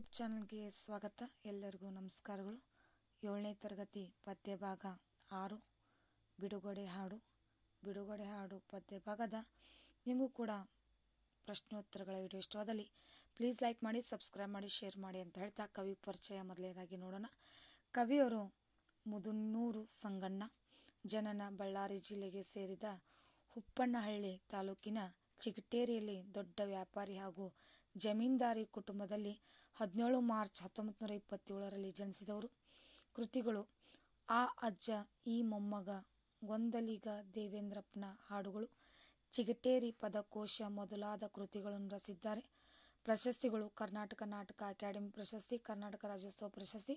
YouTube ಚಾನಲ್ಗೆ ಸ್ವಾಗತ. ಎಲ್ಲರಿಗೂ ನಮಸ್ಕಾರಗಳು. ಏಳನೇ ತರಗತಿ ಪದ್ಯಭಾಗ ಆರು, ಬಿಡುಗಡೆ ಹಾಡು. ಬಿಡುಗಡೆ ಹಾಡು ಪದ್ಯಭಾಗದ ನಿಮಗೂ ಕೂಡ ಪ್ರಶ್ನೋತ್ತರಗಳ ವಿಡಿಯೋ ಇಷ್ಟವಾದಲ್ಲಿ ಪ್ಲೀಸ್ ಲೈಕ್ ಮಾಡಿ ಸಬ್ಸ್ಕ್ರೈಬ್ ಮಾಡಿ ಶೇರ್ ಮಾಡಿ ಅಂತ ಹೇಳ್ತಾ ಕವಿ ಪರಿಚಯ ಮೊದಲನೇದಾಗಿ ನೋಡೋಣ. ಕವಿಯವರು ಮುದುನೂರು ಸಂಗಣ್ಣ, ಜನನ ಬಳ್ಳಾರಿ ಜಿಲ್ಲೆಗೆ ಸೇರಿದ ಹುಪ್ಪಣ್ಣಹಳ್ಳಿ ತಾಲೂಕಿನ ಚಿಗಟೇರಿಯಲ್ಲಿ ದೊಡ್ಡ ವ್ಯಾಪಾರಿ ಹಾಗೂ ಜಮೀನ್ದಾರಿ ಕುಟುಂಬದಲ್ಲಿ ಹದಿನೇಳು ಮಾರ್ಚ್ ಹತ್ತೊಂಬತ್ತು ನೂರ ಇಪ್ಪತ್ತೇಳರಲ್ಲಿ ಜನಿಸಿದವರು. ಕೃತಿಗಳು ಆ ಅಜ್ಜ, ಈ ಮೊಮ್ಮಗ, ಗೊಂದಲಿಗ ದೇವೇಂದ್ರಪ್ಪನ ಹಾಡುಗಳು. ಚಿಗಟೇರಿ ಪದಕೋಶ ಮೊದಲಾದ ಕೃತಿಗಳನ್ನು ರಚಿಸಿದ್ದಾರೆ. ಪ್ರಶಸ್ತಿಗಳು ಕರ್ನಾಟಕ ನಾಟಕ ಅಕಾಡೆಮಿ ಪ್ರಶಸ್ತಿ, ಕರ್ನಾಟಕ ರಾಜ್ಯೋತ್ಸವ ಪ್ರಶಸ್ತಿ,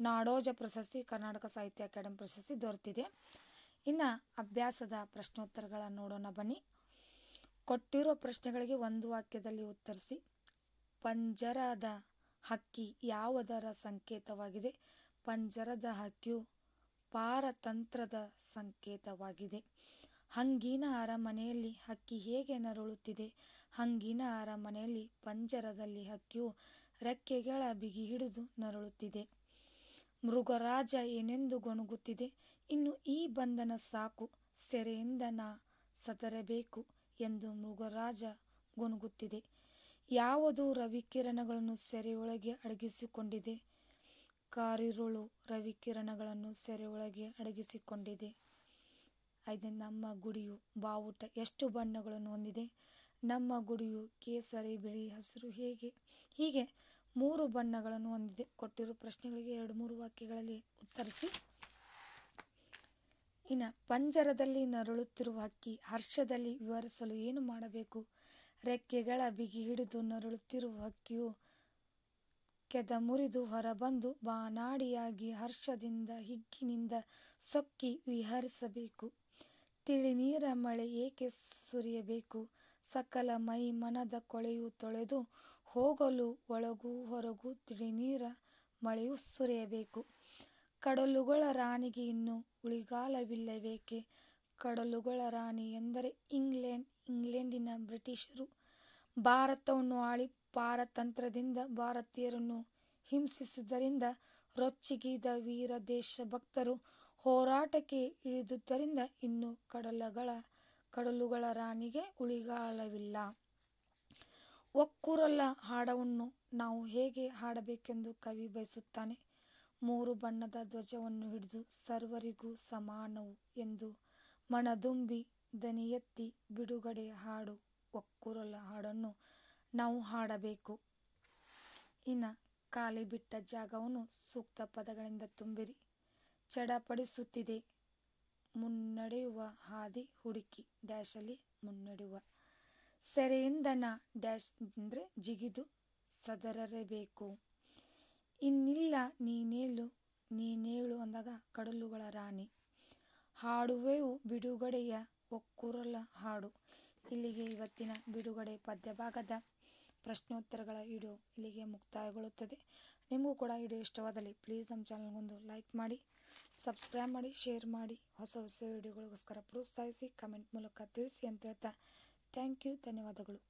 ನಾಡೋಜ ಪ್ರಶಸ್ತಿ, ಕರ್ನಾಟಕ ಸಾಹಿತ್ಯ ಅಕಾಡೆಮಿ ಪ್ರಶಸ್ತಿ ದೊರೆತಿದೆ. ಇನ್ನ ಅಭ್ಯಾಸದ ಪ್ರಶ್ನೋತ್ತರಗಳ ನೋಡೋಣ ಬನ್ನಿ. ಕೊಟ್ಟಿರೋ ಪ್ರಶ್ನೆಗಳಿಗೆ ಒಂದು ವಾಕ್ಯದಲ್ಲಿ ಉತ್ತರಿಸಿ. ಪಂಜರದ ಹಕ್ಕಿ ಯಾವುದರ ಸಂಕೇತವಾಗಿದೆ? ಪಂಜರದ ಹಕ್ಕಿಯು ಪಾರತಂತ್ರದ ಸಂಕೇತವಾಗಿದೆ. ಹಂಗಿನ ಅರಮನೆಯಲ್ಲಿ ಹಕ್ಕಿ ಹೇಗೆ ನರಳುತ್ತಿದೆ? ಹಂಗಿನ ಅರಮನೆಯಲ್ಲಿ ಪಂಜರದಲ್ಲಿ ಹಕ್ಕಿಯು ರೆಕ್ಕೆಗಳ ಬಿಗಿ ಹಿಡಿದು ನರಳುತ್ತಿದೆ. ಮೃಗರಾಜ ಏನೆಂದು ಗೊಣಗುತ್ತಿದೆ? ಇನ್ನು ಈ ಬಂಧನ ಸಾಕು. ಸೆರೆಯಿಂದ ನಾ ಸದರಬೇಕು ಎಂದು ಮೃಗರಾಜ ಗೊಣಗುತ್ತಿದೆ. ಯಾವುದು ರವಿಕಿರಣಗಳನ್ನು ಸೆರೆಯೊಳಗೆ ಅಡಗಿಸಿಕೊಂಡಿದೆ? ಕಾರಿರುಳು ರವಿಕಿರಣಗಳನ್ನು ಸೆರೆಯೊಳಗೆ ಅಡಗಿಸಿಕೊಂಡಿದೆ. ನಮ್ಮ ಗುಡಿಯು ಬಾವುಟ ಎಷ್ಟು ಬಣ್ಣಗಳನ್ನು ಹೊಂದಿದೆ? ನಮ್ಮ ಗುಡಿಯು ಕೇಸರಿ, ಬಿಳಿ, ಹಸಿರು ಹೇಗೆ? ಹೀಗೆ ಮೂರು ಬಣ್ಣಗಳನ್ನು ಹೊಂದಿದೆ. ಕೊಟ್ಟಿರುವ ಪ್ರಶ್ನೆಗಳಿಗೆ ಎರಡು, ಮೂರು ವಾಕ್ಯಗಳಲ್ಲಿ ಉತ್ತರಿಸಿ. ಪಂಜರದಲ್ಲಿ ನರಳುತ್ತಿರುವ ಹಕ್ಕಿ ಹರ್ಷದಲ್ಲಿ ವಿವರಿಸಲು ಏನು ಮಾಡಬೇಕು? ರೆಕ್ಕೆಗಳ ಬಿಗಿ ಹಿಡಿದು ನರಳುತ್ತಿರುವ ಹಕ್ಕಿಯು ಕೆದ ಮುರಿದು ಹೊರಬಂದು ಬಾನಾಡಿಯಾಗಿ ಹರ್ಷದಿಂದ ಹಿಗ್ಗಿನಿಂದ ಸೊಕ್ಕಿ ವಿಹರಿಸಬೇಕು. ತಿಳಿ ನೀರ ಮಳೆ ಏಕೆ ಸುರಿಯಬೇಕು? ಸಕಲ ಮೈ ಮನದ ಕೊಳೆಯು ತೊಳೆದು ಹೋಗಲು ಒಳಗೂ ಹೊರಗೂ ತಿಳಿ ನೀರ ಮಳೆಯು ಸುರಿಯಬೇಕು. ಕಡಲುಗಳ ರಾಣಿಗೆ ಇನ್ನು ಉಳಿಗಾಲವಿಲ್ಲವೇಕೆ? ಕಡಲುಗಳ ರಾಣಿ ಎಂದರೆ ಇಂಗ್ಲೆಂಡ್, ಇಂಗ್ಲೆಂಡಿನ ಬ್ರಿಟಿಷರು. ಭಾರತವನ್ನು ಆಳಿ ಪಾರತಂತ್ರದಿಂದ ಭಾರತೀಯರನ್ನು ಹಿಂಸಿಸಿದ್ದರಿಂದ ರೊಚ್ಚಿಗಿದ ವೀರ ದೇಶಭಕ್ತರು ಹೋರಾಟಕ್ಕೆ ಇಳಿದುದರಿಂದ ಇನ್ನು ಕಡಲಗಳ, ಕಡಲುಗಳ ರಾಣಿಗೆ ಉಳಿಗಾಲವಿಲ್ಲ. ಒಕ್ಕೂರಲ ಹಾಡವನ್ನು ನಾವು ಹೇಗೆ ಹಾಡಬೇಕೆಂದು ಕವಿ ಬಯಸುತ್ತಾನೆ? ಮೂರು ಬಣ್ಣದ ಧ್ವಜವನ್ನು ಹಿಡಿದು ಸರ್ವರಿಗೂ ಸಮಾನವು ಎಂದು ಮನದುಂಬಿ ದನಿಯೆತ್ತಿ ಬಿಡುಗಡೆ ಹಾಡು ಒಕ್ಕೂರಲ ಹಾಡನ್ನು ನಾವು ಹಾಡಬೇಕು. ಇನ್ನು ಖಾಲಿ ಬಿಟ್ಟ ಜಾಗವನ್ನು ಸೂಕ್ತ ಪದಗಳಿಂದ ತುಂಬಿರಿ. ಚಡಪಡಿಸುತ್ತಿದೆ ಮುನ್ನಡೆಯುವ ಹಾದಿ ಹುಡುಕಿ ಡ್ಯಾಶಲ್ಲಿ ಮುನ್ನಡೆಯುವ. ಸೆರೆಯಿಂದನ ಡ್ಯಾಶ್ ಅಂದರೆ ಜಿಗಿದು ಸದರಬೇಕು ಇನ್ನಿಲ್ಲ ನೀನೇಳು ನೀನೇಳು ಅಂದಾಗ ಕಡಲುಗಳ ರಾಣಿ. ಹಾಡುವೆವು ಬಿಡುಗಡೆಯ ಒಕ್ಕೂರಲ ಹಾಡು. ಇಲ್ಲಿಗೆ ಇವತ್ತಿನ ಬಿಡುಗಡೆ ಪದ್ಯಭಾಗದ ಪ್ರಶ್ನೋತ್ತರಗಳ ವಿಡಿಯೋ ಇಲ್ಲಿಗೆ ಮುಕ್ತಾಯಗೊಳ್ಳುತ್ತದೆ. ನಿಮಗೂ ಕೂಡ ವಿಡಿಯೋ ಇಷ್ಟವಾದಲ್ಲಿ ಪ್ಲೀಸ್ ನಮ್ಮ ಚಾನಲ್ಗೊಂದು ಲೈಕ್ ಮಾಡಿ ಸಬ್ಸ್ಕ್ರೈಬ್ ಮಾಡಿ ಶೇರ್ ಮಾಡಿ. ಹೊಸ ಹೊಸ ವಿಡಿಯೋಗಳಿಗೋಸ್ಕರ ಪ್ರೋತ್ಸಾಹಿಸಿ ಕಮೆಂಟ್ ಮೂಲಕ ತಿಳಿಸಿ ಅಂತ ಹೇಳ್ತಾ ಥ್ಯಾಂಕ್ ಯು ಧನ್ಯವಾದಗಳು.